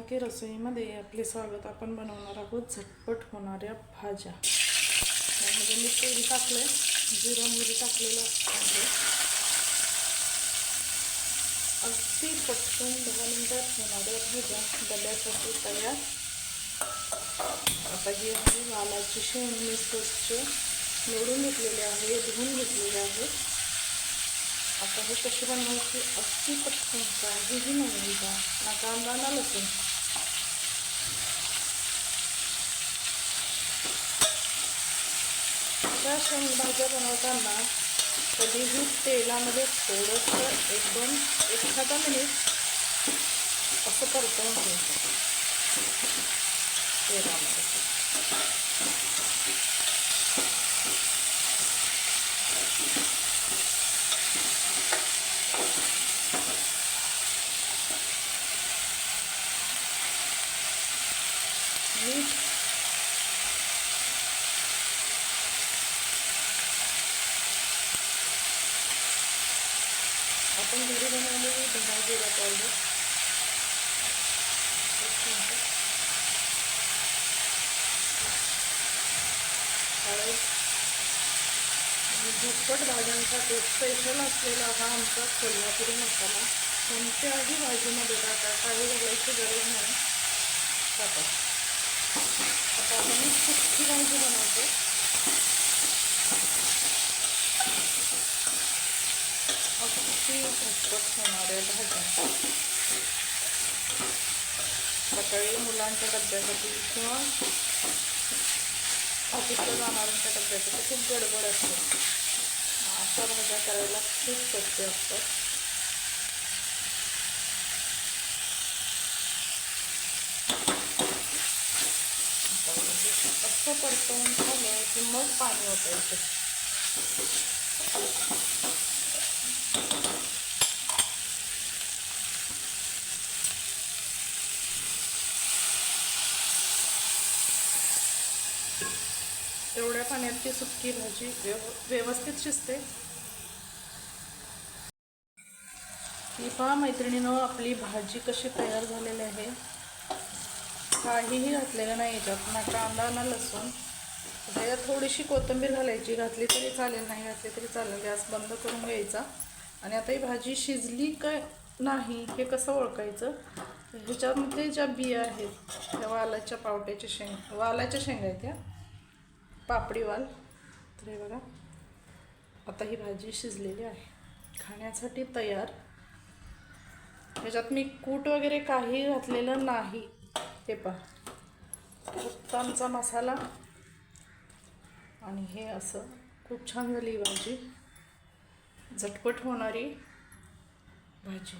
की रसोईमध्ये आपले स्वागत आपण बनवणार आहोत. झटपट होणाऱ्या भाज्या. त्यामध्ये मी तेल टाकलं जिरं मोहरी टाकलेलं आहे. अगदी पटकन दहा मिनिटात होणाऱ्या भाज्या डब्यासाठी तयार. आता जी आहे वालाची शेण मी स्वच्छ निवडून घेतलेली आहे धुवून घेतलेली आहे. आता हे कशी बनवायची अगदी पटकन काहीही नाही घ्यायचा ना कांदा ना लसूण त्या शेंगभाज्या बनवताना कधीही तेलामध्ये थोडंसं एक दोन एखादा मिनिट असं परतवून घ्यायचं तेलामध्ये मीठ आपण घरी बनवलेली धना जिरा पावडर. एक हळद झटपट भाज्यांसाठी स्पेशल असलेला हा आमचा कोल्हापुरी मसाला कोणत्याही भाजीमध्ये टाका काही घालायची गरज नाही. टाका. आता आपण ही सुकी भाजी बनवतो अगदी झटपट होणाऱ्या भाज्या सकाळी मुलांच्या डब्यासाठी किंवा ऑफिसला जाणाऱ्यांच्या डब्यासाठी खूप गडबड असते अशा भाज्या करायला खूप सोपे असतात आता म्हणजे असं परतवून झालं की मग पाणी ओतायचं. एवढ्या पाण्यात ती सुकी भाजी व्यव व्यवस्थित शिजते. ही पहा मैत्रिणीनं आपली भाजी कशी तयार झालेली आहे. काहीही घातलेलं नाही याच्यात. ना कांदा ना लसूण. त्याच्यात थोडीशी कोथिंबीर घालायची. घातली तरी चालेल नाही घातली तरी चालेल. गॅस बंद करून घ्यायचा. आणि आता ही भाजी शिजली का नाही हे कसं ओळखायचं? ह्याच्यामध्ये ज्या बिया आहेत त्या वालाच्या पावट्याच्या शेंग वालाच्या शेंगा आहेत त्या. पापडी वाल. तर हे बघा. आता ही भाजी शिजलेली आहे. खाण्यासाठी तयार. ह्याच्यात मी कूट वगैरे काही घातलेलं नाही. हे पहा. उत्तमचा मसाला. आणि हे असं खूप छान झाली भाजी. झटपट होणारी भाजी.